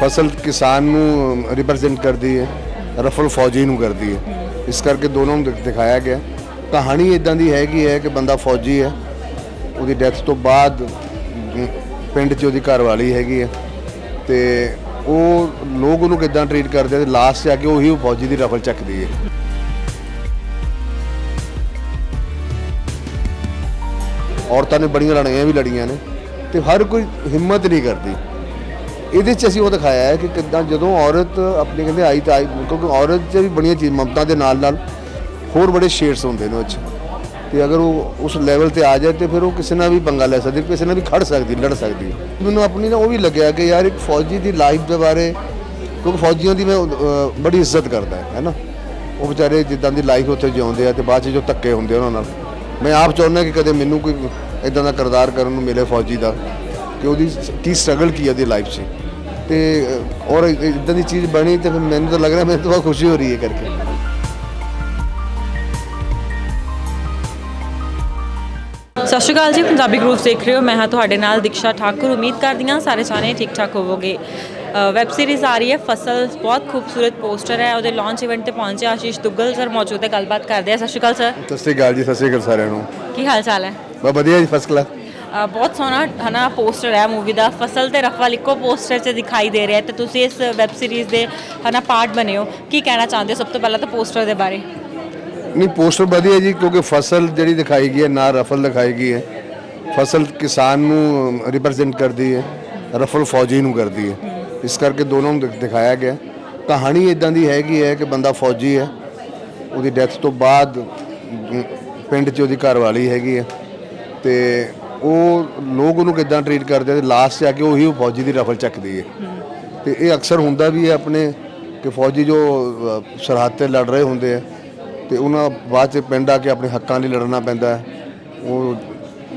ਫਸਲ ਕਿਸਾਨ ਨੂੰ ਰਿਪਰੈਜ਼ੈਂਟ ਕਰਦੀ ਹੈ, ਰਫਲ ਫੌਜੀ ਨੂੰ ਕਰਦੀ ਹੈ। ਇਸ ਕਰਕੇ ਦੋਨੋਂ ਨੂੰ ਦਿਖਾਇਆ ਗਿਆ। ਕਹਾਣੀ ਇਦਾਂ ਦੀ ਹੈਗੀ ਹੈ ਕਿ ਬੰਦਾ ਫੌਜੀ ਹੈ, ਉਹਦੀ ਡੈਥ ਤੋਂ ਬਾਅਦ ਪਿੰਡ 'ਚ ਉਹਦੀ ਘਰਵਾਲੀ ਹੈਗੀ ਹੈ। ਤੇ ਉਹ ਲੋਕ ਉਹਨੂੰ ਕਿਦਾਂ ਟਰੀਟ ਕਰਦੇ ਆ ਤੇ ਲਾਸਟ 'ਚ ਆ ਕੇ ਉਹੀ ਫੌਜੀ ਦੀ ਰਫਲ ਚੱਕਦੀ ਹੈ। ਔਰਤਾਂ ਨੇ ਬੜੀਆਂ ਲੜਾਈਆਂ ਵੀ ਲੜੀਆਂ ਨੇ ਤੇ ਹਰ ਕੋਈ ਹਿੰਮਤ ਨਹੀਂ ਕਰਦੀ। ਇਹਦੇ 'ਚ ਅਸੀਂ ਉਹ ਦਿਖਾਇਆ ਹੈ ਕਿ ਕਿੱਦਾਂ ਜਦੋਂ ਔਰਤ ਆਪਣੇ ਕਹਿੰਦੇ ਆਈ ਤਾਂ ਆਈ, ਕਿਉਂਕਿ ਔਰਤ 'ਚ ਵੀ ਬੜੀਆਂ ਚੀਜ਼ ਮਮਤਾ ਦੇ ਨਾਲ ਨਾਲ ਹੋਰ ਬੜੇ ਸ਼ੇਡਸ ਹੁੰਦੇ ਨੇ ਉਹ 'ਚ। ਤੇ ਅਗਰ ਉਹ ਉਸ ਲੈਵਲ ਤੇ ਆ ਜਾਏ ਤੇ ਫਿਰ ਉਹ ਕਿਸੇ ਨਾਲ ਵੀ ਪੰਗਾ ਲੈ ਸਕਦੀ, ਕਿਸੇ ਨਾਲ ਵੀ ਖੜ ਸਕਦੀ, ਲੜ ਸਕਦੀ। ਮੈਨੂੰ ਆਪਣੀ ਨਾ ਉਹ ਵੀ ਲੱਗਿਆ ਕਿ ਯਾਰ ਇੱਕ ਫੌਜੀ ਦੀ ਲਾਈਫ ਦੇ ਬਾਰੇ, ਕਿਉਂਕਿ ਫੌਜੀਆਂ ਦੀ ਮੈਂ ਬੜੀ ਇੱਜ਼ਤ ਕਰਦਾ, ਹੈ ਨਾ? ਉਹ ਵਿਚਾਰੇ ਜਿੱਦਾਂ ਦੀ ਲਾਈਫ ਉੱਥੇ ਜਿਉਂਦੇ ਆ ਤੇ ਬਾਅਦ 'ਚ ਜੋ ਧੱਕੇ ਹੁੰਦੇ ਉਹਨਾਂ ਨਾਲ। ਮੈਂ ਆਪ ਚਾਹੁੰਦਾ ਕਿ ਕਦੇ ਮੈਨੂੰ ਕੋਈ ਇਦਾਂ ਦਾ ਕਿਰਦਾਰ ਕਰਨ ਨੂੰ ਮਿਲੇ ਫੌਜੀ ਦਾ, ਕਿ ਉਹਦੀ ਕੀ ਸਟਰਗਲ ਕੀ ਹੈ ਉਹਦੀ ਲਾਈਫ 'ਚ। ਤੇ ਔਰ ਇਦਾਂ ਦੀ ਚੀਜ਼ ਬਣੀ ਤੇ ਫਿਰ ਮੈਨੂੰ ਤਾਂ ਲੱਗ ਰਿਹਾ ਮੈਨੂੰ ਤਾਂ ਬਹੁਤ ਖੁਸ਼ੀ ਹੋ ਰਹੀ ਹੈ ਕਰਕੇ। ਸਤਿ ਸ਼੍ਰੀ ਅਕਾਲ ਜੀ ਪੰਜਾਬੀ ਗਰੁੱਪ ਦੇਖ ਰਹੇ ਹੋ। ਮੈਂ ਹਾਂ ਤੁਹਾਡੇ ਨਾਲ ਦਿਕਸ਼ਾ ਠਾਕੁਰ। ਉਮੀਦ ਕਰਦੀ ਹਾਂ ਸਾਰੇ ਜਾਣੇ ਠੀਕ ਠਾਕ ਹੋਵੋਗੇ। ਵੈਬ ਸੀਰੀਜ਼ ਆ ਰਹੀ ਹੈ ਫਸਲ ਬਹੁਤ ਖੂਬਸੂਰਤ ਪੋਸਟਰ ਹੈ। ਉਹਦੇ ਲਾਂਚ ਇਵੈਂਟ ਤੇ ਪਹੁੰਚੇ ਆਸ਼ੀਸ਼ ਦੁੱਗਲ ਸਰ ਮੌਜੂਦ ਹੈ ਗੱਲਬਾਤ ਕਰਦੇ ਆ। ਸਤਿ ਸ਼੍ਰੀ ਅਕਾਲ ਸਰ ਸਤਿ ਸ਼੍ਰੀ ਅਕਾਲ ਜੀ ਸਤਿ ਸ਼੍ਰੀ ਅਕਾਲ ਸਾਰਿਆਂ ਨੂੰ। ਕੀ ਹਾਲ ਚਾਲ ਹੈ? ਬਹੁਤ ਵਧੀਆ ਜੀ ਫਸਟ ਕਲਾਸ ਬਹੁਤ ਸੋਹਣਾ ਹਨਾ ਪੋਸਟਰ ਹੈ ਮੂਵੀ ਦਾ। ਫਸਲ ਤੇ ਰਫਲ ਇੱਕੋ ਪੋਸਟਰ 'ਚ ਦਿਖਾਈ ਦੇ ਰਿਹਾ ਹੈ। ਤੇ ਤੁਸੀਂ ਇਸ ਵੈਬ ਸੀਰੀਜ਼ ਦੇ ਹਨਾ ਪਾਰਟ ਬਣੇ ਹੋ। ਕੀ ਕਹਿਣਾ ਚਾਹੁੰਦੇ ਹੋ ਸਭ ਤੋਂ ਪਹਿਲਾਂ ਤਾਂ ਪੋਸਟਰ ਦੇ ਬਾਰੇ? ਨਹੀਂ ਪੋਸਟਰ ਵਧੀਆ ਜੀ ਕਿਉਂਕਿ ਫਸਲ ਜਿਹੜੀ ਦਿਖਾਈ ਗਈ ਹੈ ਨਾ ਰਫਲ ਦਿਖਾਈ ਗਈ ਹੈ। ਫਸਲ ਕਿਸਾਨ ਨੂੰ ਰਿਪਰੈਜ਼ੈਂਟ ਕਰਦੀ ਹੈ ਰਫਲ ਫੌਜੀ ਨੂੰ ਕਰਦੀ ਹੈ। ਇਸ ਕਰਕੇ ਦੋਨੋਂ ਨੂੰ ਦਿਖ- ਦਿਖਾਇਆ ਗਿਆ। ਕਹਾਣੀ ਇਦਾਂ ਦੀ ਹੈਗੀ ਹੈ ਕਿ ਬੰਦਾ ਫੌਜੀ ਹੈ। ਉਹਦੀ ਡੈਥ ਤੋਂ ਬਾਅਦ ਅਮ, ਪਿੰਡ 'ਚ ਉਹਦੀ ਘਰਵਾਲੀ ਹੈਗੀ ਹੈ। ਤੇ ਉਹ ਲੋਕ ਉਹਨੂੰ ਕਿਦਾਂ ਟਰੀਟ ਕਰਦੇ ਆ ਤੇ ਲਾਸਟ 'ਚ ਆ ਕੇ ਉਹੀ ਫੌਜੀ ਦੀ ਰਫਲ ਚੱਕਦੀ ਹੈ ਤੇ ਇਹ ਅਕਸਰ ਹੁੰਦਾ ਵੀ ਹੈ ਆਪਣੇ ਕਿ ਫੌਜੀ ਜੋ ਸਰਹੱਦ ਤੇ ਲੜ ਰਹੇ ਹੁੰਦੇ ਆ ਤੇ ਉਹਨਾਂ ਬਾਅਦ ਚ ਪਿੰਡ ਆ ਕੇ ਆਪਣੇ ਹੱਕਾਂ ਲਈ ਲੜਨਾ ਪੈਂਦਾ ਹੈ। ਉਹ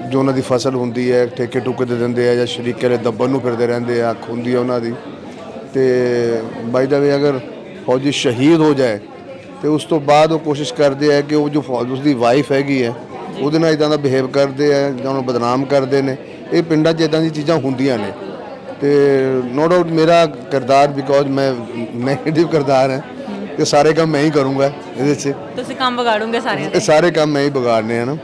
ਜੋ ਉਹਨਾਂ ਦੀ ਫਸਲ ਹੁੰਦੀ ਹੈ, ਠੇਕੇ ਟੁਕੇ ਦੇ ਦਿੰਦੇ ਆ ਜਾਂ ਸ਼ਰੀਕੇ ਦੇ ਦੱਬਣ ਨੂੰ ਫਿਰਦੇ ਰਹਿੰਦੇ ਆ, ਅੱਖ ਹੁੰਦੀ ਹੈ ਉਹਨਾਂ ਦੀ। ਤੇ ਬਾਈ ਦਾ ਵੇ ਅਗਰ ਫੌਜੀ ਸ਼ਹੀਦ ਹੋ ਜਾਏ ਤੇ ਉਸ ਤੋਂ ਬਾਅਦ ਉਹ ਕੋਸ਼ਿਸ਼ ਕਰਦੇ ਆ ਕਿ ਉਹ ਜੋ ਫੌਜ, ਉਸਦੀ ਵਾਈਫ ਹੈਗੀ ਹੈ ਉਹਦੇ ਨਾਲ ਇਦਾਂ ਦਾ ਬਿਹੇਵ ਕਰਦੇ ਆ ਜਾਂ ਉਹਨੂੰ ਬਦਨਾਮ ਕਰਦੇ ਨੇ। ਇਹ ਪਿੰਡਾਂ 'ਚ ਇਦਾਂ ਦੀ ਚੀਜ਼ਾਂ ਹੁੰਦੀਆਂ ਨੇ। ਤੇ ਨੋ ਡਾਊਟ ਮੇਰਾ ਕਿਰਦਾਰ ਬਿਕੋਜ਼ ਮੈਂ ਨੈਗੇਟਿਵ ਕਿਰਦਾਰ ਹੈ। ਤੇ ਸਾਰੇ ਕੰਮ ਮੈਂ ਹੀ ਕਰੂੰਗਾ ਇਹਦੇ 'ਚ। ਤੁਸੀਂ ਕੰਮ ਵਿਗਾੜੋਗੇ ਦੇ? ਸਾਰੇ ਕੰਮ ਮੈਂ ਹੀ ਵਿਗਾੜਨੇ ਹਨ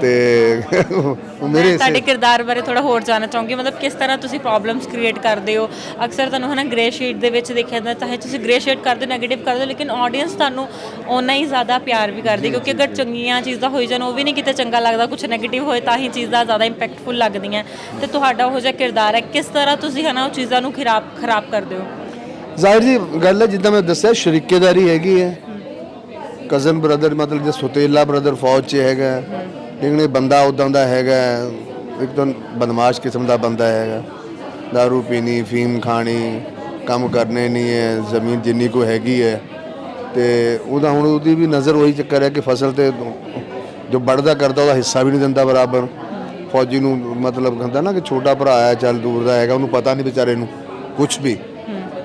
ਤੇ ਉਹ ਮੇਰੇ ਤੁਹਾਡੇ ਕਿਰਦਾਰ ਬਾਰੇ ਥੋੜਾ ਹੋਰ ਜਾਣਨਾ ਚਾਹੂੰਗੀ। ਮਤਲਬ ਕਿਸ ਤਰ੍ਹਾਂ ਤੁਸੀਂ ਪ੍ਰੋਬਲਮਸ ਕ੍ਰੀਏਟ ਕਰਦੇ ਹੋ? ਅਕਸਰ ਤੁਹਾਨੂੰ ਹਨਾ ਗ੍ਰੇ ਸ਼ੇਡ ਦੇ ਵਿੱਚ ਦੇਖਿਆ ਜਾਂਦਾ ਚਾਹੇ ਤੁਸੀਂ ਗ੍ਰੇ ਸ਼ੇਡ ਕਰਦੇ ਨੈਗੇਟਿਵ ਕਰਦੇ ਹੋ ਲੇਕਿਨ ਆਡੀਅנס ਤੁਹਾਨੂੰ ਓਨਾ ਹੀ ਜ਼ਿਆਦਾ ਪਿਆਰ ਵੀ ਕਰਦੀ ਕਿਉਂਕਿ ਅਗਰ ਚੰਗੀਆਂ ਚੀਜ਼ਾਂ ਹੋਈ ਜਾਣ ਉਹ ਵੀ ਨਹੀਂ ਕਿਤੇ ਚੰਗਾ ਲੱਗਦਾ ਕੁਝ ਨੈਗੇਟਿਵ ਹੋਏ ਤਾਂ ਹੀ ਚੀਜ਼ਾਂ ਜ਼ਿਆਦਾ ਇੰਪੈਕਟਫੁਲ ਲੱਗਦੀਆਂ। ਤੇ ਤੁਹਾਡਾ ਉਹ ਜਿਹਾ ਕਿਰਦਾਰ ਹੈ ਕਿਸ ਤਰ੍ਹਾਂ ਤੁਸੀਂ ਹਨਾ ਉਹ ਚੀਜ਼ਾਂ ਨੂੰ ਖਰਾਬ ਖਰਾਬ ਕਰਦੇ ਹੋ? ਜ਼ਾਹਿਰ ਜੀ ਗੱਲ ਹੈ ਜਿੱਦਾਂ ਮੈਂ ਦੱਸਿਆ ਸ਼ਰੀਕੇਦਾਰੀ ਹੈਗੀ ਹੈ। ਕਜ਼ਨ ਬ੍ਰਦਰ ਮਤਲਬ ਜੇ ਸੁਤੇਲਾ ਬ੍ਰਦਰ ਫੌਜ 'ਚ ਹੈਗਾ ਲੇਕਿਨ ਇਹ ਬੰਦਾ ਉਦਾਂ ਦਾ ਹੈਗਾ, ਇੱਕ ਬਦਮਾਸ਼ ਕਿਸਮ ਦਾ ਬੰਦਾ ਹੈਗਾ। दारू ਪੀਣੀ, ਫੀਮ ਖਾਣੀ, ਕੰਮ ਕਰਨੇ ਨਹੀਂ ਹੈ, ਜ਼ਮੀਨ ਜਿੰਨੀ ਕੋ ਹੈਗੀ ਹੈ। ਤੇ ਉਹਦਾ ਹੁਣ ਉਹਦੀ ਵੀ ਨਜ਼ਰ ਉਹੀ ਚੱਕਰ ਹੈ ਕਿ ਫਸਲ ਤੇ ਜੋ ਵੱਢਦਾ ਕਰਦਾ ਉਹਦਾ ਹਿੱਸਾ ਵੀ ਨਹੀਂ ਦਿੰਦਾ ਬਰਾਬਰ। ਫੌਜੀ ਨੂੰ ਮਤਲਬ ਕਹਿੰਦਾ ਨਾ ਕਿ ਛੋਟਾ ਭਰਾ ਹੈ, ਚੱਲ ਦੂਰ ਦਾ ਹੈਗਾ, ਉਹਨੂੰ ਪਤਾ ਨਹੀਂ ਵਿਚਾਰੇ ਨੂੰ ਕੁਝ ਵੀ।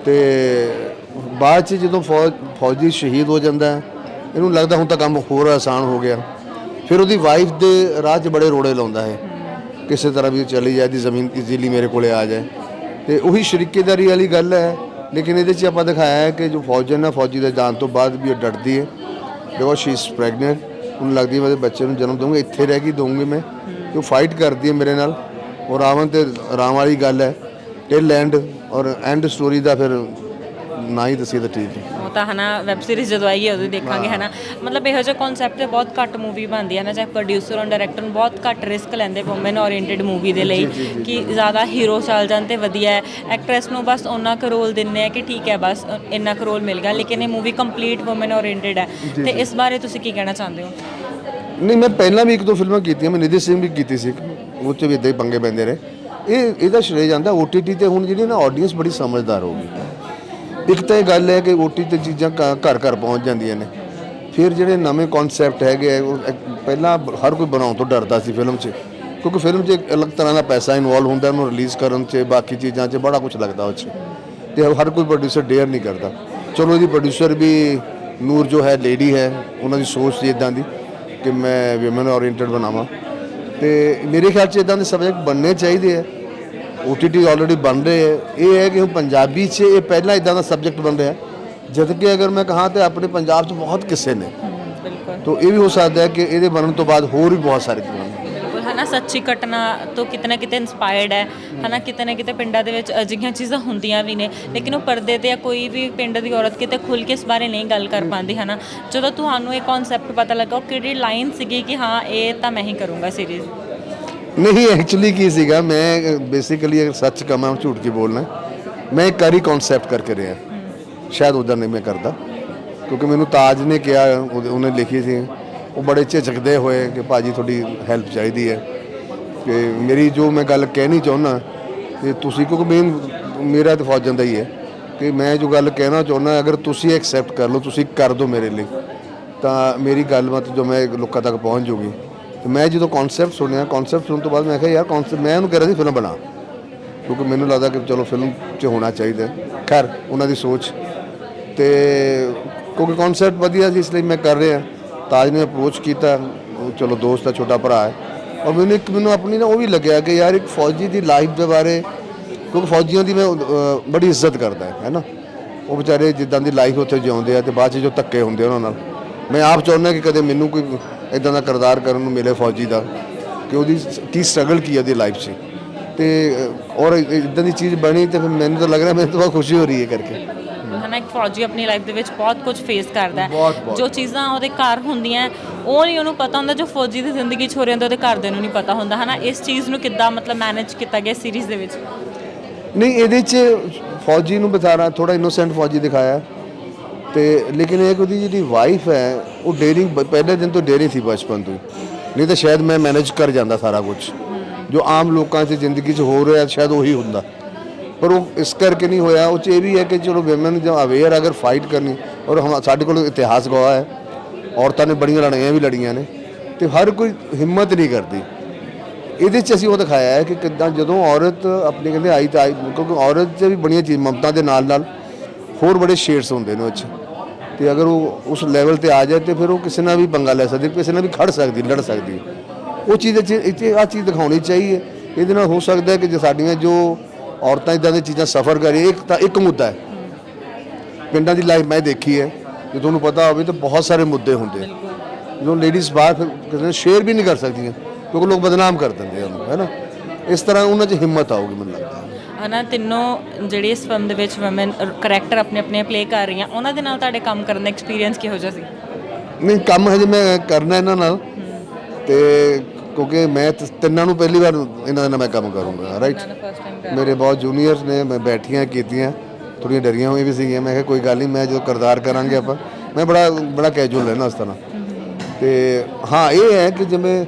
ਤੇ ਬਾਅਦ ਚ ਜਦੋਂ ਫੌਜ ਫੌਜੀ ਸ਼ਹੀਦ ਹੋ ਜਾਂਦਾ, ਇਹਨੂੰ ਲੱਗਦਾ ਹੁਣ ਤਾਂ ਕੰਮ ਹੋਰ ਆਸਾਨ ਹੋ ਗਿਆ। ਫਿਰ ਉਹਦੀ ਵਾਈਫ ਦੇ ਰਾਹ 'ਚ ਬੜੇ ਰੋੜੇ ਲਾਉਂਦਾ ਹੈ। ਕਿਸੇ ਤਰ੍ਹਾਂ ਵੀ ਚਲੀ ਜਾਏ ਦੀ ਜ਼ਮੀਨ ਇਜ਼ੀਲੀ ਮੇਰੇ ਕੋਲੇ ਆ ਜਾਏ। ਤੇ ਉਹੀ ਸ਼ਰੀਕੇਦਾਰੀ ਵਾਲੀ ਗੱਲ ਹੈ। ਲੇਕਿਨ ਇਹਦੇ 'ਚ ਆਪਾਂ ਦਿਖਾਇਆ ਹੈ ਕਿ ਜੋ ਫੌਜਨ ਹੈ ਫੌਜੀ ਦੇ ਜਾਣ ਤੋਂ ਬਾਅਦ ਵੀ ਉਹ ਡਰਦੀ ਹੈ। ਬਿਕੋਜ਼ ਸ਼ੀ ਇਜ਼ ਪ੍ਰੈਗਨੈਂਟ ਉਹਨੂੰ ਲੱਗਦੀ ਮੈਂ ਮੇਰੇ ਬੱਚੇ ਨੂੰ ਜਨਮ ਦਊਂਗਾ, ਇੱਥੇ ਰਹਿ ਕੇ ਦਊਂਗੀ ਮੈਂ। ਤੇ ਉਹ ਫਾਈਟ ਕਰਦੀ ਹੈ ਮੇਰੇ ਨਾਲ। ਔਰ ਰਾਵਣ ਤੇ ਰਾਮ ਵਾਲੀ ਗੱਲ ਹੈ। ਟਿਲ ਐਂਡ ਔਰ ਐਂਡ ਸਟੋਰੀ ਦਾ ਫਿਰ ਨਾ ਹੀ ਦੱਸੀ ਤਾਂ ਠੀਕ ਹੈ। ਤਾਂ ਹਨਾ ਵੈਬ ਸੀਰੀਜ਼ ਜਦੋਂ ਆਏਗੀ ਉਦੋਂ ਦੇਖਾਂਗੇ ਹਨਾ। ਮਤਲਬ ਇਹੋ ਜਿਹੇ ਕਨਸੈਪਟ ਤੇ ਬਹੁਤ ਘੱਟ ਮੂਵੀ ਬਣਦੀ ਹੈ ਨਾ ਚਾਹੇ ਪ੍ਰੋਡਿਊਸਰ ਔਰ ਡਾਇਰੈਕਟਰ ਨੂੰ ਬਹੁਤ ਘੱਟ ਰਿਸਕ ਲੈਂਦੇ ਔਮਨ ਓਰੀਐਂਟਡ ਮੂਵੀ ਦੇ ਲਈ ਕਿ ਜ਼ਿਆਦਾ ਹੀਰੋ ਚੱਲ ਜਾਣ ਤੇ ਵਧੀਆ ਹੈ। ਐਕਟਰੈਸ ਨੂੰ ਬਸ ਉਹਨਾਂ ਕੁ ਰੋਲ ਦਿੰਨੇ ਆ ਕਿ ਠੀਕ ਹੈ ਬਸ ਇੰਨਾ ਕੁ ਰੋਲ ਮਿਲ ਗਿਆ ਲੇਕਿਨ ਇਹ ਮੂਵੀ ਕੰਪਲੀਟ ਔਮਨ ਓਰੀਐਂਟਡ ਹੈ। ਤੇ ਇਸ ਬਾਰੇ ਤੁਸੀਂ ਕੀ ਕਹਿਣਾ ਚਾਹੁੰਦੇ ਹੋ? ਨਹੀਂ ਮੈਂ ਪਹਿਲਾਂ ਵੀ ਇੱਕ ਦੋ ਫਿਲਮਾਂ ਕੀਤੀਆਂ ਮੈਂ ਨਿਧੀ ਸਿੰਘ ਵੀ ਕੀਤੀ ਸੀ ਉਹ 'ਚ ਵੀ ਇਦਾਂ ਹੀ ਪੰਗੇ ਪੈਂਦੇ ਰਹੇ। ਇਹ ਇਹਦਾ ਸ਼੍ਰੇ ਜਾਂਦਾ OTT ਤੇ ਹੁਣ ਜਿਹੜੀ ਨਾ ਆਡੀਅנס ਬੜੀ ਸਮਝਦਾਰ ਹੋ ਗਈ। ਇੱਕ ਤਾਂ ਇਹ ਗੱਲ ਹੈ ਕਿ ਓਟੀ ਤੇ ਚੀਜ਼ਾਂ ਘਰ ਘਰ ਪਹੁੰਚ ਜਾਂਦੀਆਂ ਨੇ। ਫਿਰ ਜਿਹੜੇ ਨਵੇਂ ਕਨਸੈਪਟ ਹੈਗੇ ਆ, ਉਹ ਇੱਕ- ਪਹਿਲਾਂ ਹਰ ਕੋਈ ਬਣਾਉਣ ਤੋਂ ਡਰਦਾ ਸੀ ਫਿਲਮ 'ਚ। ਕਿਉਂਕਿ ਫਿਲਮ 'ਚ ਇੱਕ ਅਲੱਗ ਤਰ੍ਹਾਂ ਦਾ ਪੈਸਾ ਇਨਵੋਲਵ ਹੁੰਦਾ ਉਹਨੂੰ ਰਿਲੀਜ਼ ਕਰਨ 'ਚ ਬਾਕੀ ਚੀਜ਼ਾਂ 'ਚ ਬੜਾ ਕੁਝ ਲੱਗਦਾ ਉਹ 'ਚ। ਤੇ ਹਰ ਕੋਈ ਪ੍ਰੋਡਿਊਸਰ ਡੇਅਰ ਨਹੀਂ ਕਰਦਾ। ਚਲੋ ਇਹਦੀ ਪ੍ਰੋਡਿਊਸਰ ਵੀ ਨੂਰ ਜੋ ਹੈ ਲੇਡੀ ਹੈ ਉਹਨਾਂ ਦੀ ਸੋਚ ਸੀ ਇਦਾਂ ਦੀ ਕਿ ਮੈਂ ਔਮਨ ਓਰੀਐਂਟਡ ਬਣਾਵਾਂ। ਤੇ ਮੇਰੇ ਖਿਆਲ 'ਚ ਇਦਾਂ ਦੇ ਸਬਜੈਕਟ ਬਣਨੇ ਚਾਹੀਦੇ ਆ। OTT ਆਲਰੇਡੀ ਬਣ ਰਹੇ ਹੈ। ਇਹ ਹੈ ਕਿ ਹੁਣ ਪੰਜਾਬੀ 'ਚ ਇਹ ਪਹਿਲਾਂ ਇਦਾਂ ਦਾ ਸਬਜੈਕਟ ਬਣ ਰਿਹਾ ਜਦ ਕਿ ਅਗਰ ਮੈਂ ਕਹਾਂ ਤੇ ਆਪਣੇ ਪੰਜਾਬ 'ਚ ਬਹੁਤ ਕਿੱਸੇ ਨੇ। ਤਾਂ ਇਹ ਵੀ ਹੋ ਸਕਦਾ ਹੈ ਕਿ ਇਹਦੇ ਬਣਨ ਤੋਂ ਬਾਅਦ ਹੋਰ ਵੀ ਬਹੁਤ ਸਾਰੇ ਬਣਨ ਬਿਲਕੁਲ ਹਨਾ? ਸੱਚੀ ਘਟਨਾ ਤੋਂ ਕਿਤੇ ਨਾ ਕਿਤੇ ਇਨਸਪਾਇਰਡ ਹੈ। ਹਨਾ? ਕਿਤੇ ਨਾ ਕਿਤੇ ਪਿੰਡਾਂ ਦੇ ਵਿੱਚ ਅਜਿਹੀਆਂ ਚੀਜ਼ਾਂ ਹੁੰਦੀਆਂ ਵੀ ਨੇ। ਲੇਕਿਨ ਉਹ ਪਰਦੇ ਤੇ ਜਾਂ ਕੋਈ ਵੀ ਪਿੰਡ ਦੀ ਔਰਤ ਕਿਤੇ ਖੁੱਲ ਕੇ ਇਸ ਬਾਰੇ ਨਹੀਂ ਗੱਲ ਕਰ ਪਾਉਂਦੀ ਹਨਾ? ਜਦੋਂ ਤੁਹਾਨੂੰ ਇਹ ਕਨਸੈਪਟ ਪਤਾ ਲੱਗਾ ਉਹ ਕਿਹੜੀ ਲਾਈਨ ਸੀਗੀ ਕਿ ਹਾਂ ਇਹ ਤਾਂ ਮੈਂ ਹੀ ਕਰੂੰਗਾ ਸੀਰੀਜ਼ ਨਹੀਂ ਐਕਚੁਅਲੀ ਕੀ ਸੀਗਾ, ਮੈਂ ਬੇਸਿਕਲੀ ਅਗਰ ਸੱਚ ਕਮਾਂ ਝੂਠ ਕੀ ਬੋਲਣਾ, ਮੈਂ ਇੱਕ ਕਰੀ ਕਨਸੈਪਟ ਕਰਕੇ ਰਿਹਾ। ਸ਼ਾਇਦ ਉਧਰ ਨਹੀਂ ਮੈਂ ਕਰਦਾ, ਕਿਉਂਕਿ ਮੈਨੂੰ ਤਾਜ ਨੇ ਕਿਹਾ, ਉਹਦੇ- ਉਹਨੇ ਲਿਖੀ ਸੀ। ਉਹ ਬੜੇ ਝਿਜਕਦੇ ਹੋਏ ਕਿ ਭਾਜੀ ਤੁਹਾਡੀ ਹੈਲਪ ਚਾਹੀਦੀ ਹੈ। ਕਿ ਮੇਰੀ ਜੋ ਮੈਂ ਗੱਲ ਕਹਿਣੀ ਚਾਹੁੰਦਾ ਕਿ ਤੁਸੀਂ, ਕਿਉਂਕਿ ਮੇਨ ਮੇਰਾ ਤਾਂ ਫੌਜਾਂ ਦਾ ਹੀ ਹੈ। ਕਿ ਮੈਂ ਜੋ ਗੱਲ ਕਹਿਣਾ ਚਾਹੁੰਦਾ ਅਗਰ ਤੁਸੀਂ ਐਕਸੈਪਟ ਕਰ ਲਓ, ਤੁਸੀਂ ਕਰ ਦਿਓ ਮੇਰੇ ਲਈ। ਤਾਂ ਮੇਰੀ ਗੱਲਬਾਤ ਜੋ ਮੈਂ ਲੋਕਾਂ ਤੱਕ ਪਹੁੰਚ ਜੂਗੀ। ਤੇ ਮੈਂ ਜਦੋਂ ਕਨਸੈਪਟ ਸੁਣਿਆ ਕਨਸੈਪਟ ਸੁਣਨ ਤੋਂ ਬਾਅਦ ਮੈਂ ਕਿਹਾ ਯਾਰ ਕਨਸੈਪਟ ਮੈਂ ਉਹਨੂੰ ਕਹਿ ਰਿਹਾ ਸੀ ਫਿਲਮ ਬਣਾ। ਕਿਉਂਕਿ ਮੈਨੂੰ ਲੱਗਦਾ ਕਿ ਚਲੋ ਫਿਲਮ 'ਚ ਹੋਣਾ ਚਾਹੀਦਾ। ਖੈਰ। ਉਹਨਾਂ ਦੀ ਸੋਚ। ਤੇ ਕਿਉਂਕਿ ਕਨਸੈਪਟ ਵਧੀਆ ਸੀ ਇਸ ਲਈ ਮੈਂ ਕਰ ਰਿਹਾ। ਤਾਜ ਨੇ ਅਪਰੋਚ ਕੀਤਾ। ਚਲੋ ਦੋਸਤ ਦਾ ਛੋਟਾ ਭਰਾ ਹੈ। ਔਰ ਮੈਨੂੰ ਇੱਕ ਮੈਨੂੰ ਆਪਣੀ ਨਾ ਉਹ ਵੀ ਲੱਗਿਆ ਕਿ ਯਾਰ ਇੱਕ ਫੌਜੀ ਦੀ ਲਾਈਫ ਦੇ ਬਾਰੇ ਕਿਉਂਕਿ ਫੌਜੀਆਂ ਦੀ ਮੈਂ ਬੜੀ ਇੱਜ਼ਤ ਕਰਦਾ ਹੈ ਨਾ ਉਹ ਵਿਚਾਰੇ ਜਿੱਦਾਂ ਦੀ ਲਾਈਫ ਉੱਥੇ ਜਿਉਂਦੇ ਆ ਤੇ ਬਾਅਦ 'ਚ ਜੋ ਧੱਕੇ ਹੁੰਦੇ ਉਹਨਾਂ ਨਾਲ। ਮੈਂ ਆਪ ਚਾਹੁੰਦਾ ਕਿ ਕਦੇ ਮੈਨੂੰ ਕੋਈ ਇਦਾਂ ਦਾ ਕਿਰਦਾਰ ਕਰਨ ਨੂੰ ਮਿਲੇ ਫੌਜੀ ਦਾ ਕਿ ਉਹਦੀ ਕੀ ਸਟਰਗਲ ਕੀ ਉਹਦੀ ਲਾਈਫ 'ਚ। ਤੇ ਔਰ ਇਦਾਂ ਦੀ ਚੀਜ਼ ਬਣੀ ਤੇ ਫਿਰ ਮੈਨੂੰ ਤਾਂ ਲੱਗ ਰਿਹਾ ਮੈਨੂੰ ਤਾਂ ਬਹੁਤ ਖੁਸ਼ੀ ਹੋ ਰਹੀ ਹੈ ਕਰਕੇ। ਹਨਾ ਇੱਕ ਫੌਜੀ ਆਪਣੀ ਲਾਈਫ ਦੇ ਵਿੱਚ ਬਹੁਤ ਕੁਝ ਫੇਸ ਕਰਦਾ। ਜੋ ਚੀਜ਼ਾਂ ਉਹਦੇ ਘਰ ਹੁੰਦੀਆਂ ਉਹ ਨਹੀਂ ਉਹਨੂੰ ਪਤਾ ਹੁੰਦਾ ਜੋ ਫੌਜੀ ਦੀ ਜ਼ਿੰਦਗੀ 'ਚ ਹੋ ਰਿਹਾ ਹੁੰਦਾ ਉਹਦੇ ਘਰ ਦੇ ਨੂੰ ਨਹੀਂ ਪਤਾ ਹੁੰਦਾ। ਹਨਾ ਇਸ ਚੀਜ਼ ਨੂੰ ਕਿੱਦਾਂ ਮਤਲਬ ਮੈਨੇਜ ਕੀਤਾ ਗਿਆ ਸੀਰੀਜ਼ ਦੇ ਵਿੱਚ? ਨਹੀਂ ਇਹਦੇ 'ਚ ਫੌਜੀ ਨੂੰ ਬਤਾਰਾ ਥੋੜਾ ਇਨੋਸੈਂਟ ਫੌਜੀ ਦਿਖਾਇਆ। ਤੇ ਲੇਕਿਨ ਇਹ ਕਿ ਉਹਦੀ ਜਿਹੜੀ ਵਾਈਫ ਹੈ, ਉਹ ਡੇਰਿੰਗ ਪਹਿਲੇ ਦਿਨ ਤੋਂ ਡੇਰੀ ਸੀ ਬਚਪਨ ਤੋਂ ਹੀ। ਨਹੀਂ ਤਾਂ ਸ਼ਾਇਦ ਮੈਂ ਮੈਨੇਜ ਕਰ ਜਾਂਦਾ ਸਾਰਾ ਕੁਝ ਜੋ ਆਮ ਲੋਕਾਂ 'ਚ ਜ਼ਿੰਦਗੀ 'ਚ ਹੋ ਰਿਹਾ, ਸ਼ਾਇਦ ਉਹੀ ਹੁੰਦਾ। ਪਰ ਉਹ ਇਸ ਕਰਕੇ ਨਹੀਂ ਹੋਇਆ। ਉਹ 'ਚ ਇਹ ਵੀ ਹੈ ਕਿ ਚਲੋ ਵਿਮਨ ਜੋ ਅਵੇਅਰ ਅਗਰ ਫਾਈਟ ਕਰਨੀ, ਔਰ ਹਮ, ਸਾਡੇ ਕੋਲ ਇਤਿਹਾਸ ਗਵਾਹ ਹੈ। ਔਰਤਾਂ ਨੇ ਬੜੀਆਂ ਲੜਾਈਆਂ ਵੀ ਲੜੀਆਂ ਨੇ। ਤੇ ਹਰ ਕੋਈ ਹਿੰਮਤ ਨਹੀਂ ਕਰਦੀ। ਇਹਦੇ 'ਚ ਅਸੀਂ ਉਹ ਦਿਖਾਇਆ ਹੈ ਕਿ ਕਿੱਦਾਂ ਜਦੋਂ ਔਰਤ ਆਪਣੇ ਕਹਿੰਦੇ ਆਈ ਤਾਂ ਆਈ, ਕਿਉਂਕਿ ਔਰਤ 'ਚ ਵੀ ਬੜੀਆਂ ਚੀਜ਼ ਮਮਤਾ ਦੇ ਨਾਲ ਨਾਲ ਹੋਰ ਬੜੇ ਸ਼ੇਡਸ ਹੁੰਦੇ ਨੇ ਉਹ 'ਚ। ਤੇ ਅਗਰ ਉਹ ਉਸ ਲੈਵਲ ਤੇ ਆ ਜਾਏ ਤੇ ਫਿਰ ਉਹ ਕਿਸੇ ਨਾਲ ਵੀ ਪੰਗਾ ਲੈ ਸਕਦੀ, ਕਿਸੇ ਨਾਲ ਵੀ ਖੜ ਸਕਦੀ, ਲੜ ਸਕਦੀ। ਉਹ ਚੀਜ਼ ਇੱਥੇ ਇੱਥੇ ਆ ਚੀਜ਼ ਦਿਖਾਉਣੀ ਚਾਹੀਏ। ਇਹਦੇ ਨਾਲ ਹੋ ਸਕਦਾ ਹੈ ਕਿ ਜੇ ਸਾਡੀਆਂ ਜੋ ਔਰਤਾਂ ਇਦਾਂ ਦੀਆਂ ਚੀਜ਼ਾਂ ਸਫਰ ਕਰ ਰਹੀਆਂ ਇੱਕ ਤਾਂ ਇੱਕ ਮੁੱਦਾ ਹੈ। ਪਿੰਡਾਂ ਦੀ ਲਾਈਫ ਮੈਂ ਦੇਖੀ ਹੈ, ਜੇ ਤੁਹਾਨੂੰ ਪਤਾ ਹੋਵੇ ਤਾਂ ਬਹੁਤ ਸਾਰੇ ਮੁੱਦੇ ਹੁੰਦੇ ਜੋ ਲੇਡੀਜ਼ ਬਾਹਰ ਫਿਰ ਕਿਸੇ ਨਾਲ ਸ਼ੇਅਰ ਵੀ ਨਹੀਂ ਕਰ ਸਕਦੀਆਂ, ਕਿਉਂਕਿ ਲੋਕ ਬਦਨਾਮ ਕਰ ਦਿੰਦੇ ਉਹਨੂੰ, ਹੈ ਨਾ? ਇਸ ਤਰ੍ਹਾਂ ਉਹਨਾਂ 'ਚ ਹਿੰਮਤ ਆਊਗੀ ਮੈਨੂੰ ਹਨਾ ਤਿੰਨੋਂ ਜਿਹੜੀ ਇਸ ਫਿਲਮ ਦੇ ਵਿੱਚ ਔਮਨ ਕਰੈਕਟਰ ਆਪਣੇ ਆਪਣੇ ਪਲੇ ਕਰ ਰਹੀਆਂ ਉਹਨਾਂ ਦੇ ਨਾਲ ਤੁਹਾਡੇ ਕੰਮ ਕਰਨ ਦਾ ਐਕਸਪੀਰੀਅੰਸ ਕਿਹੋ ਜਿਹਾ ਸੀ? ਨਹੀਂ ਕੰਮ ਹਜੇ ਮੈਂ ਕਰਨਾ ਇਹਨਾਂ ਨਾਲ। ਤੇ ਕਿਉਂਕਿ ਮੈਂ ਤ- ਤਿੰਨਾਂ ਨੂੰ ਪਹਿਲੀ ਵਾਰ ਇਹਨਾਂ ਨਾਲ ਮੈਂ ਕੰਮ ਕਰੂੰਗਾ ਰਾਈਟ ਮੇਰੇ ਬਹੁਤ ਜੂਨੀਅਰਸ ਨੇ ਮੈਂ ਬੈਠੀਆਂ ਕੀਤੀਆਂ ਥੋੜੀਆਂ ਡਰੀਆਂ ਹੋਈਆਂ ਵੀ ਸੀਗੀਆਂ। ਮੈਂ ਕਿਹਾ ਕੋਈ ਗੱਲ ਨਹੀਂ ਮੈਂ ਜਦੋਂ ਕਰਦਾਰ ਕਰਾਂਗੇ ਆਪਾਂ। ਮੈਂ ਬੜਾ ਬੜਾ ਕੈਜੂਅਲ ਰਹਿਣਾ ਉਸ ਤਰ੍ਹਾਂ। ਤੇ ਹਾਂ ਇਹ ਹੈ ਕਿ ਜਿਵੇਂ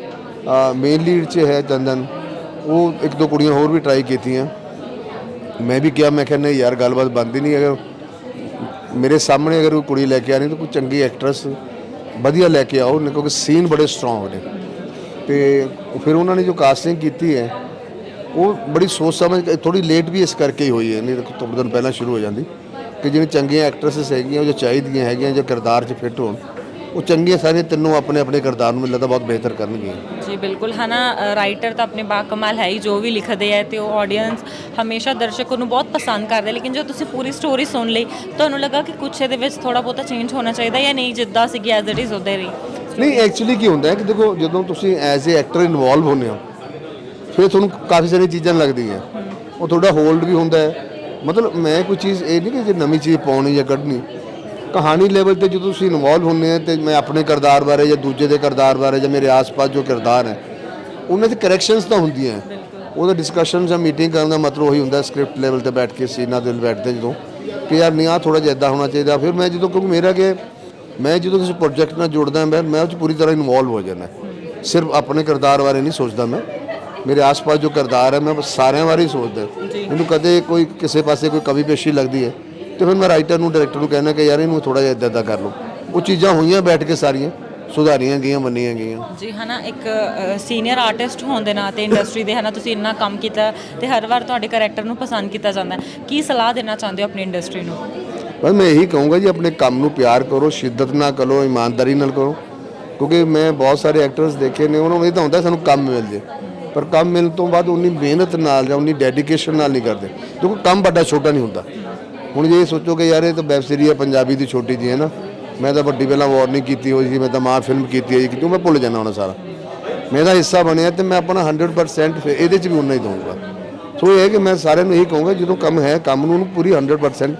ਮੇਨ ਲੀਡ 'ਚ ਹੈ ਚੰਦਨ। ਉਹ ਇੱਕ ਦੋ ਕੁੜੀਆਂ ਹੋਰ ਵੀ ਟਰਾਈ ਕੀਤੀਆਂ। ਮੈਂ ਵੀ ਕਿਹਾ, ਮੈਂ ਕਿਹਾ, ਨਹੀਂ ਯਾਰ, ਗੱਲਬਾਤ ਬਣਦੀ ਨਹੀਂ ਅਗਰ ਮੇਰੇ ਸਾਹਮਣੇ ਅਗਰ ਕੋਈ ਕੁੜੀ ਲੈ ਕੇ ਆਣੀ ਤਾਂ ਕੋਈ ਚੰਗੀ ਐਕਟਰੈਸ ਵਧੀਆ ਲੈ ਕੇ ਆਓ ਕਿਉਂਕਿ ਸੀਨ ਬੜੇ ਸਟਰੋਂਗ ਨੇ। ਤੇ ਫਿਰ ਉਹਨਾਂ ਨੇ ਜੋ ਕਾਸਟਿੰਗ ਕੀਤੀ ਹੈ, ਉਹ ਬੜੀ ਸੋਚ ਸਮਝ ਕੇ ਥੋੜੀ ਲੇਟ ਵੀ ਇਸ ਕਰਕੇ ਹੀ ਹੋਈ ਹੈ, ਨਹੀਂ ਤਾਂ ਥੋੜੇ ਦਿਨ ਪਹਿਲਾਂ ਸ਼ੁਰੂ ਹੋ ਜਾਂਦੀ ਕਿ ਜਿਹੜੀਆਂ ਚੰਗੀਆਂ ਐਕਟਰੈਸਸ ਹੈਗੀਆਂ, ਉਹ ਜੋ ਚਾਹੀਦੀਆਂ ਹੈਗੀਆਂ ਜੋ ਕਿਰਦਾਰ 'ਚ ਫਿੱਟ ਹੋਣ ਉਹ ਚੰਗੀਆਂ ਸਾਰੀਆਂ ਤਿੰਨੋਂ ਆਪਣੇ ਆਪਣੇ ਕਿਰਦਾਰ ਨੂੰ ਮੈਨੂੰ ਲੱਗਦਾ ਬਹੁਤ ਬਿਹਤਰ ਕਰਨਗੀਆਂ ਜੀ ਬਿਲਕੁਲ। ਹਨਾ ਰਾਈਟਰ ਤਾਂ ਆਪਣੇ ਬਾਕਮਾਲ ਹੈ ਹੀ ਜੋ ਵੀ ਲਿਖਦੇ ਹੈ ਤੇ ਉਹ ਆਡੀਅנס ਹਮੇਸ਼ਾ ਦਰਸ਼ਕ ਨੂੰ ਬਹੁਤ ਪਸੰਦ ਕਰਦੇ ਲੇਕਿਨ ਜੋ ਤੁਸੀਂ ਪੂਰੀ ਸਟੋਰੀ ਸੁਣ ਲਈ ਤੁਹਾਨੂੰ ਲੱਗਾ ਕਿ ਕੁਛ ਇਹਦੇ ਵਿੱਚ ਥੋੜਾ ਬਹੁਤਾ ਚੇਂਜ ਹੋਣਾ ਚਾਹੀਦਾ ਜਾਂ ਨਹੀਂ ਜਿੱਦਾਂ ਸੀਗੀ ਐਜ਼ ਇਟ ਇਜ਼ ਉਦਾਂ ਹੀ ਰਹੀ? ਨਹੀਂ ਐਕਚੁਅਲੀ ਕੀ ਹੁੰਦਾ ਹੈ ਕਿ ਦੇਖੋ ਜਦੋਂ ਤੁਸੀਂ ਐਜ਼ ਅ ਐਕਟਰ ਇਨਵੋਲਵ ਹੁੰਦੇ ਹੋ ਫਿਰ ਤੁਹਾਨੂੰ ਕਾਫੀ ਸਾਰੀਆਂ ਚੀਜ਼ਾਂ ਲੱਗਦੀਆਂ ਉਹ ਤੁਹਾਡਾ ਹੋਲਡ ਵੀ ਹੁੰਦਾ ਹੈ। ਮਤਲਬ ਮੈਂ ਕੋਈ ਚੀਜ਼ ਇਹ ਨਹੀਂ ਕਿ ਜੇ ਨਵੀਂ ਚੀਜ਼ ਪਾਉਣੀ ਜਾਂ ਕੱਢਣੀ ਕਹਾਣੀ ਲੈਵਲ ਤੇ ਜਦੋਂ ਤੁਸੀਂ ਇਨਵੋਲਵ ਹੁੰਦੇ ਆ ਤੇ ਮੈਂ ਆਪਣੇ ਕਿਰਦਾਰ ਬਾਰੇ ਜਾਂ ਦੂਜੇ ਦੇ ਕਿਰਦਾਰ ਬਾਰੇ ਜਾਂ ਮੇਰੇ ਆਸ-ਪਾਸ ਜੋ ਕਿਰਦਾਰ ਹੈ ਉਹਨਾਂ 'ਚ ਕਰੈਕਸ਼ਨਸ ਤਾਂ ਹੁੰਦੀਆਂ। ਉਹਦਾ ਡਿਸਕਸ਼ਨ ਜਾਂ ਮੀਟਿੰਗ ਕਰਨ ਦਾ ਮਤਲਬ ਉਹੀ ਹੁੰਦਾ ਸਕ੍ਰਿਪਟ ਲੈਵਲ ਤੇ ਬੈਠ ਕੇ ਸੀਨਾ ਦੇ ਬੈਠਦੇ ਜਦੋਂ ਕਿ ਯਾਰ ਨਹੀਂ ਆ ਥੋੜਾ ਜਿਹਾ ਇਦਾਂ ਹੋਣਾ ਚਾਹੀਦਾ। ਫਿਰ ਮੈਂ ਜਦੋਂ ਕਿਉਂਕਿ ਮੇਰਾ ਕਿ ਮੈਂ ਜਦੋਂ ਕਿਸੇ ਪ੍ਰੋਜੈਕਟ ਨਾਲ ਜੁੜਦਾ ਮੈਂ ਮੈਂ ਉਹ 'ਚ ਪੂਰੀ ਤਰ੍ਹਾਂ ਇਨਵੋਲਵ ਹੋ ਜਾਂਦਾ। ਸਿਰਫ ਆਪਣੇ ਕਿਰਦਾਰ ਬਾਰੇ ਨਹੀਂ ਸੋਚਦਾ ਮੈਂ। ਮੇਰੇ ਆਸ-ਪਾਸ ਜੋ ਕਿਰਦਾਰ ਹੈ ਮੈਂ ਸਾਰਿਆਂ ਬਾਰੇ ਹੀ ਸੋਚਦਾ। ਮੈਨੂੰ ਕਦੇ ਕੋਈ ਕਿਸੇ ਪਾਸੇ ਕੋਈ ਕਵੀ ਪੇਸ਼ੀ ਲੱਗਦੀ ਹੈ ਤੇ ਫਿਰ ਮੈਂ ਰਾਈਟਰ ਨੂੰ ਡਾਇਰੈਕਟਰ ਨੂੰ ਕਹਿੰਦਾ ਕਿ ਯਾਰ ਇਹਨੂੰ ਥੋੜਾ ਜਿਹਾ ਇਦਾਂ ਇਦਾਂ ਕਰ ਲਓ। ਉਹ ਚੀਜ਼ਾਂ ਹੋਈਆਂ ਬੈਠ ਕੇ ਸਾਰੀਆਂ ਸੁਧਾਰੀਆਂ ਗਈਆਂ ਮੰਨੀਆਂ ਗਈਆਂ। ਜੀ ਹਨਾ ਇੱਕ ਸੀਨੀਅਰ ਆਰਟਿਸਟ ਹੋਣ ਦੇ ਨਾਤੇ ਇੰਡਸਟਰੀ ਦੇ ਹਨਾ ਤੁਸੀਂ ਇੰਨਾ ਕੰਮ ਕੀਤਾ ਤੇ ਹਰ ਵਾਰ ਤੁਹਾਡੇ ਕੈਰੈਕਟਰ ਨੂੰ ਪਸੰਦ ਕੀਤਾ ਜਾਂਦਾ। ਕੀ ਸਲਾਹ ਦੇਣਾ ਚਾਹੁੰਦੇ ਹੋ ਆਪਣੀ ਇੰਡਸਟਰੀ ਨੂੰ? ਬਸ ਮੈਂ ਇਹੀ ਕਹੂੰਗਾ ਜੀ ਆਪਣੇ ਕੰਮ ਨੂੰ ਪਿਆਰ ਕਰੋ ਸ਼ਿੱਦਤ ਨਾਲ ਕਰੋ ਇਮਾਨਦਾਰੀ ਨਾਲ ਕਰੋ। ਕਿਉਂਕਿ ਮੈਂ ਬਹੁਤ ਸਾਰੇ ਐਕਟਰਸ ਦੇਖੇ ਨੇ ਉਹਨਾਂ ਨੂੰ ਇਹ ਤਾਂ ਹੁੰਦਾ ਸਾਨੂੰ ਕੰਮ ਮਿਲ ਜੇ ਪਰ ਕੰਮ ਮਿਲਣ ਤੋਂ ਬਾਅਦ ਉਨੀ ਮਿਹਨਤ ਨਾਲ ਜਾਂ ਉਨੀ ਡੈਡੀਕੇਸ਼ਨ ਨਾਲ ਨਹੀਂ ਕਰਦੇ। ਕਿਉਂਕਿ ਕੰਮ ਵੱਡਾ ਛੋਟਾ ਨਹੀਂ ਹੁੰਦਾ। ਹੁਣ ਜੇ ਇਹ ਸੋਚੋ ਕਿ ਯਾਰ, ਇਹ ਤਾਂ ਵੈਬ ਸੀਰੀਜ਼ ਹੈ ਪੰਜਾਬੀ ਦੀ ਛੋਟੀ ਜੀ ਹੈ ਨਾ ਮੈਂ ਤਾਂ ਵੱਡੀ ਪਹਿਲਾਂ ਵਾਰਨਿੰਗ ਕੀਤੀ ਹੋਈ ਸੀ, ਮੈਂ ਤਾਂ ਮਾਂ ਫਿਲਮ ਕੀਤੀ ਹੋਈ ਜੀ ਕਿਉਂ? ਮੈਂ ਭੁੱਲ ਜਾਣਾ ਹੁਣ ਸਾਰਾ। ਮੇਰਾ ਹਿੱਸਾ ਬਣਿਆ ਤੇ ਮੈਂ ਆਪਣਾ 100% ਫਿਰ ਇਹਦੇ 'ਚ ਵੀ ਉਨਾ ਹੀ ਦਊਂਗਾ। ਸੋ ਇਹ ਹੈ ਕਿ ਮੈਂ ਸਾਰਿਆਂ ਨੂੰ ਇਹੀ ਕਹੂੰਗਾ, ਜਦੋਂ ਕੰਮ ਹੈ, ਕੰਮ ਨੂੰ ਉਹਨੂੰ ਪੂਰੀ 100%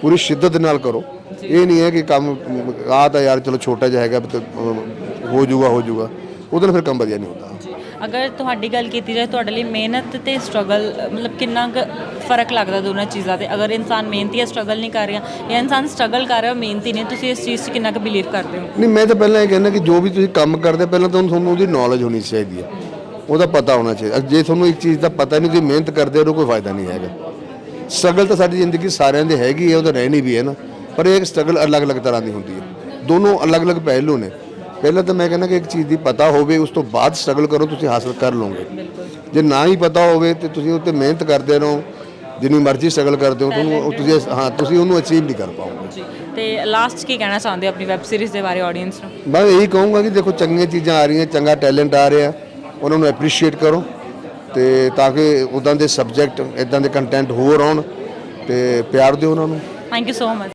ਪੂਰੀ ਸ਼ਿੱਦਤ ਨਾਲ ਕਰੋ। ਇਹ ਨਹੀਂ ਹੈ ਕਿ ਕੰਮ ਆ ਤਾਂ ਯਾਰ ਚਲੋ ਛੋਟਾ ਜਿਹਾ ਹੈਗਾ ਹੋ ਜਾਊਗਾ ਹੋ ਜਾਊਗਾ। ਉਹਦੇ ਨਾਲ ਫਿਰ ਕੰਮ ਵਧੀਆ ਨਹੀਂ ਹੁੰਦਾ। ਅਗਰ ਤੁਹਾਡੀ ਗੱਲ ਕੀਤੀ ਜਾਏ, ਤੁਹਾਡੇ ਲਈ ਮਿਹਨਤ ਤੇ ਸਟਰਗਲ ਮਤਲਬ ਕਿੰਨਾ ਕੁ ਫ਼ਰਕ ਲੱਗਦਾ ਦੋਨਾਂ ਚੀਜ਼ਾਂ ਤੇ? ਅਗਰ ਇਨਸਾਨ ਮਿਹਨਤੀ ਹੈ ਸਟਰਗਲ ਨਹੀਂ ਕਰ ਰਿਹਾ, ਜਾਂ ਇਨਸਾਨ ਸਟਰਗਲ ਕਰ ਰਿਹਾ ਮਿਹਨਤੀ ਨਹੀਂ, ਤੁਸੀਂ ਇਸ ਚੀਜ਼ 'ਚ ਕਿੰਨਾ ਕੁ ਬਿਲੀਵ ਕਰਦੇ ਹੋ? ਨਹੀਂ, ਮੈਂ ਤਾਂ ਪਹਿਲਾਂ ਇਹ ਕਹਿੰਦਾ ਕਿ ਜੋ ਵੀ ਤੁਸੀਂ ਕੰਮ ਕਰਦੇ, ਪਹਿਲਾਂ ਤੁਹਾਨੂੰ ਤੁਹਾਨੂੰ ਉਹਦੀ ਨੌਲੇਜ ਹੋਣੀ ਚਾਹੀਦੀ ਹੈ। ਉਹਦਾ ਪਤਾ ਹੋਣਾ ਚਾਹੀਦਾ। ਜੇ ਤੁਹਾਨੂੰ ਇੱਕ ਚੀਜ਼ ਦਾ ਪਤਾ ਨਹੀਂ, ਤੁਸੀਂ ਮਿਹਨਤ ਕਰਦੇ ਹੋ ਕੋਈ ਫਾਇਦਾ ਨਹੀਂ ਹੈਗਾ। ਸਟਰਗਲ ਤਾਂ ਸਾਡੀ ਜ਼ਿੰਦਗੀ ਸਾਰਿਆਂ ਦੇ ਹੈਗੀ ਹੈ, ਉਹ ਤਾਂ ਰਹਿਣੀ ਵੀ ਹੈ ਨਾ। ਪਰ ਇਹ ਇੱਕ ਸਟਰਗਲ ਅਲੱਗ-ਅਲੱਗ ਤਰ੍ਹਾਂ ਦੀ ਹੁੰਦੀ ਹੈ। ਦੋਨੋਂ ਅਲੱਗ-ਅਲੱਗ ਪਹਿਲੂ ਨੇ। ਪਹਿਲਾਂ ਤਾਂ ਮੈਂ ਕਹਿੰਦਾ ਕਿ ਇੱਕ ਚੀਜ਼ ਦੀ ਪਤਾ ਹੋਵੇ ਉਸ ਤੋਂ ਬਾਅਦ ਸਟਰਗਲ ਕਰੋ ਤੁਸੀਂ ਹਾਸਲ ਕਰ ਲਓਗੇ। ਜੇ ਨਾ ਹੀ ਪਤਾ ਹੋਵੇ ਤੇ ਤੁਸੀਂ ਉੱਤੇ ਮਿਹਨਤ ਕਰਦੇ ਰਹੋ ਜਿੰਨੀ ਮਰਜ਼ੀ ਸਟਰਗਲ ਕਰਦੇ ਹੋ ਤੁਹਾਨੂੰ ਤੁਸੀਂ ਹਾਂ ਤੁਸੀਂ ਉਹਨੂੰ ਅਚੀਵ ਨਹੀਂ ਕਰ ਪਾਓਗੇ। ਤੇ ਲਾਸਟ ਕੀ ਕਹਿਣਾ ਚਾਹੁੰਦੇ ਹੋ ਆਪਣੀ ਵੈਬ ਸੀਰੀਜ਼ ਦੇ ਬਾਰੇ ਆਡੀਅנס ਨੂੰ? ਮੈਂ ਇਹੀ ਕਹੂੰਗਾ ਕਿ ਦੇਖੋ ਚੰਗੀਆਂ ਚੀਜ਼ਾਂ ਆ ਰਹੀਆਂ ਚੰਗਾ ਟੈਲੈਂਟ ਆ ਰਿਹਾ ਉਹਨਾਂ ਨੂੰ ਐਪਰੀਸ਼ੀਏਟ ਕਰੋ ਤੇ ਤਾਂ ਕਿ ਉਦਾਂ ਦੇ ਸਬਜੈਕਟ ਇਦਾਂ ਦੇ ਕੰਟੈਂਟ ਹੋਰ ਆਉਣ ਤੇ ਪਿਆਰ ਦਿਓ ਉਹਨਾਂ ਨੂੰ। Thank you so much